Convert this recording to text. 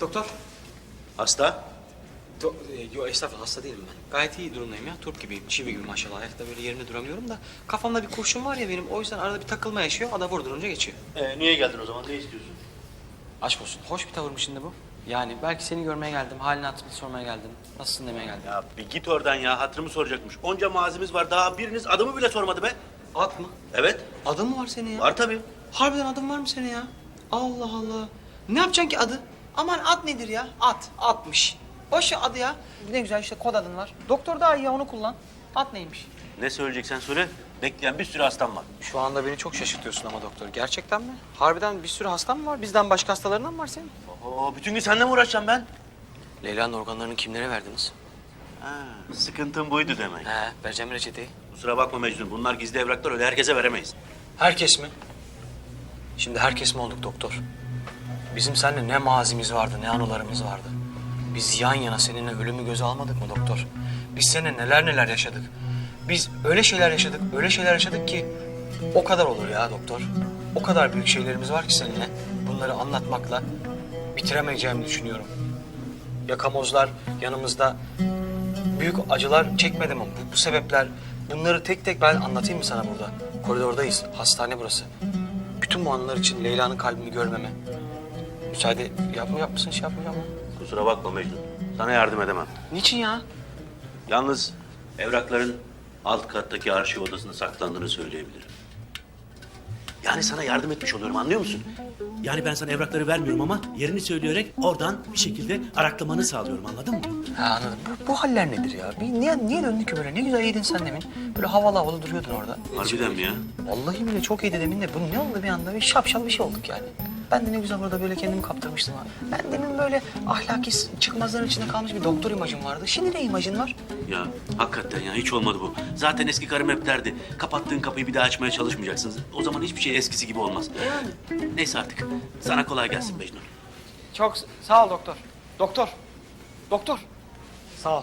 Doktor. Hasta? Do e, yo estağfurullah hasta değilim ben. Gayet iyi durumdayım ya. Turp gibiyim. Çivi gibi maşallah. Ayakta böyle yerimde duramıyorum da. Kafamda bir kurşun var ya benim. O yüzden arada bir takılma yaşıyor. Ada vurdurunca geçiyor. Ee, niye geldin o zaman? Ne istiyorsun? Aşk olsun. Hoş bir tavır mı şimdi bu? Yani belki seni görmeye geldim. Halini hatırını sormaya geldim. Nasılsın demeye geldim. Ya bir git oradan ya. Hatırımı soracakmış. Onca mazimiz var. Daha biriniz adımı bile sormadı be. At mı? Evet. Adın mı var senin ya? Var tabii. Harbiden adın var mı senin ya? Allah Allah. Ne yapacaksın ki adı? Aman ad nedir ya? At. Atmış. Boş adı ya. Ne güzel işte kod adın var. Doktor daha iyi ya onu kullan. At neymiş? Ne söyleyeceksen söyle. Bekleyen bir sürü hastam var. Şu anda beni çok şaşırtıyorsun ama doktor. Gerçekten mi? Harbiden bir sürü hastan mı var? Bizden başka hastalarından mı var senin? Oo, bütün gün seninle mi uğraşacağım ben? Leyla'nın organlarını kimlere verdiniz? Ha, sıkıntın buydu demek. He, vereceğim reçeteyi. Kusura bakma Mecnun. Bunlar gizli evraklar öyle herkese veremeyiz. Herkes mi? Şimdi herkes mi olduk doktor? Bizim seninle ne mazimiz vardı, ne anılarımız vardı. Biz yan yana seninle ölümü göze almadık mı doktor? Biz seninle neler neler yaşadık. Biz öyle şeyler yaşadık, öyle şeyler yaşadık ki o kadar olur ya doktor. O kadar büyük şeylerimiz var ki seninle. Bunları anlatmakla bitiremeyeceğimi düşünüyorum. Yakamozlar yanımızda büyük acılar çekmedim ama bu, bu sebepler bunları tek tek ben anlatayım mı sana burada? Koridordayız. Hastane burası. Bütün bu anılar için Leyla'nın kalbini görmeme. Müsaade yapma yapmasın şey yapmayacağım. Kusura bakma Mecnun. Sana yardım edemem. Niçin ya? Yalnız evrakların alt kattaki arşiv odasında saklandığını söyleyebilirim. Yani sana yardım etmiş oluyorum anlıyor musun? Yani ben sana evrakları vermiyorum ama yerini söyleyerek oradan bir şekilde araklamanı sağlıyorum anladın mı? Ha anladım. Bu, bu haller nedir ya? Bir, niye, niye döndün ki böyle? Ne güzel iyiydin sen demin. Böyle havalı havalı duruyordun orada. Harbiden mi ya? Vallahi bile çok iyiydi demin de. Bu ne oldu bir anda? Bir şapşal bir şey olduk yani. Ben de ne güzel burada böyle kendimi kaptırmıştım abi. Ben demin böyle ahlaki çıkmazların içinde kalmış bir doktor imajım vardı. Şimdi ne imajın var? Ya hakikaten ya hiç olmadı bu. Zaten eski karım hep derdi. Kapattığın kapıyı bir daha açmaya çalışmayacaksınız. O zaman hiçbir şey eskisi gibi olmaz. Neyse artık. Sana kolay gelsin Mecnun. Çok sağ ol doktor. Doktor. Doktor. Sağ ol.